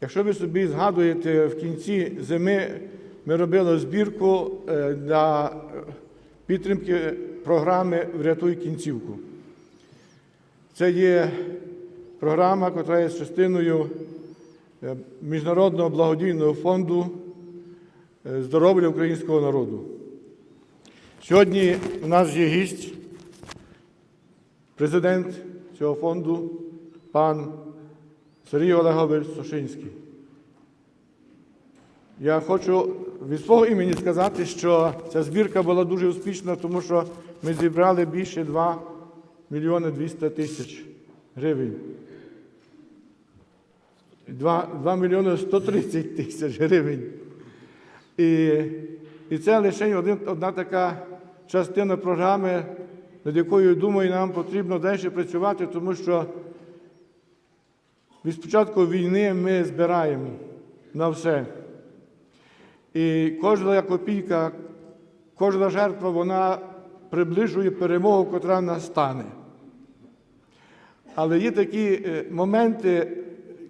Якщо ви собі згадуєте, в кінці зими ми робили збірку е, для підтримки програми Врятуй кінцівку. Це є програма, яка є частиною е, Міжнародного благодійного фонду е, здоров'я українського народу. Сьогодні у нас є гість, президент цього фонду, пан Сергій Олегович Сушинський. Я хочу від свого імені сказати, що ця збірка була дуже успішна, тому що ми зібрали більше 2 мільйони 200 тисяч гривень. 2, 2 мільйони 130 тисяч гривень. І, і це лише один, одна така частина програми, над якою, думаю, нам потрібно далі працювати, тому що від початку війни ми збираємо на все. І кожна копійка, кожна жертва, вона приближує перемогу, котра настане. Але є такі е, моменти,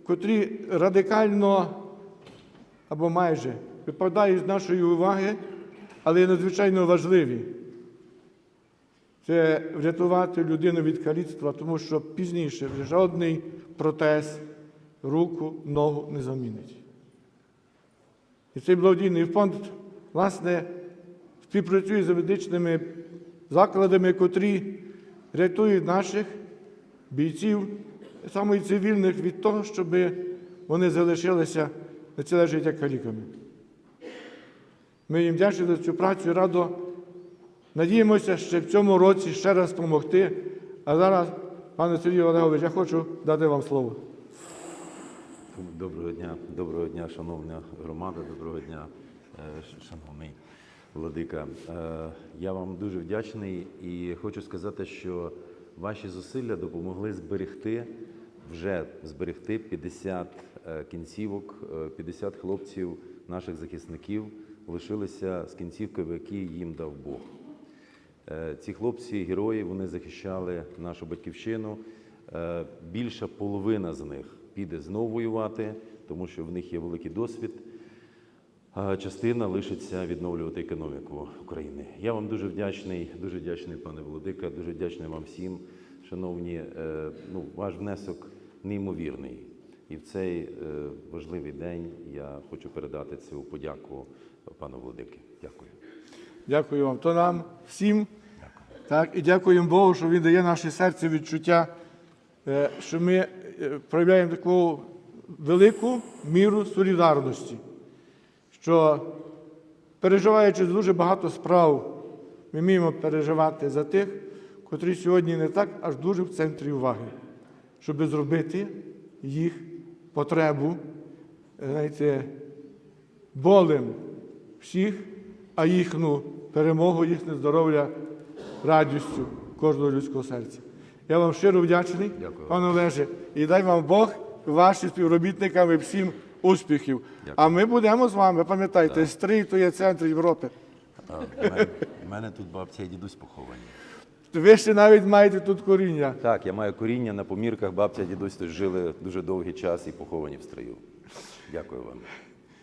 котрі радикально або майже випадають з нашої уваги, але є надзвичайно важливі. Це врятувати людину від каліцтва, тому що пізніше вже жодний протез руку, ногу не замінить. І цей благодійний фонд, власне, співпрацює з медичними закладами, котрі рятують наших бійців, саме і цивільних, від того, щоб вони залишилися на ціле життя каліками. Ми їм вдячні за цю працю і радо надіємося ще в цьому році ще раз допомогти. А зараз, пане Сергію Олегович, я хочу дати вам слово. Доброго дня, доброго дня, шановна громада, доброго дня, е, шановний владика. Е, Я вам дуже вдячний і хочу сказати, що ваші зусилля допомогли зберегти, вже зберегти 50 е, кінцівок, е, 50 хлопців, наших захисників лишилися з кінцівками, які їм дав Бог. Е, Ці хлопці, герої, вони захищали нашу батьківщину. Е, Більша половина з них піде знову воювати, тому що в них є великий досвід. А частина лишиться відновлювати економіку України. Я вам дуже вдячний, дуже вдячний, пане Володика, дуже вдячний вам всім, шановні. Е, Ну, ваш внесок неймовірний. І в цей важливий день я хочу передати цю подяку пану Володики. Дякую. Дякую вам. То нам всім. Так, і дякуємо Богу, що Він дає наше серце відчуття, е, що ми е, проявляємо таку велику міру солідарності, що переживаючи дуже багато справ, ми вміємо переживати за тих, котрі сьогодні не так аж дуже в центрі уваги, щоб зробити їх потребу, знаєте, болем всіх, а їхню перемогу, їхнє здоров'я радістю кожного людського серця. Я вам щиро вдячний, Дякую. пане Олеже, і дай вам Бог, ваші співробітникам і всім успіхів. А ми будемо з вами, пам'ятайте, стрій то є центр Європи. В мене, мене тут бабця і дідусь поховані. Ви ще навіть маєте тут коріння. Так, я маю коріння на помірках. Бабця, дідусь тут жили дуже довгий час і поховані в строю. Дякую вам.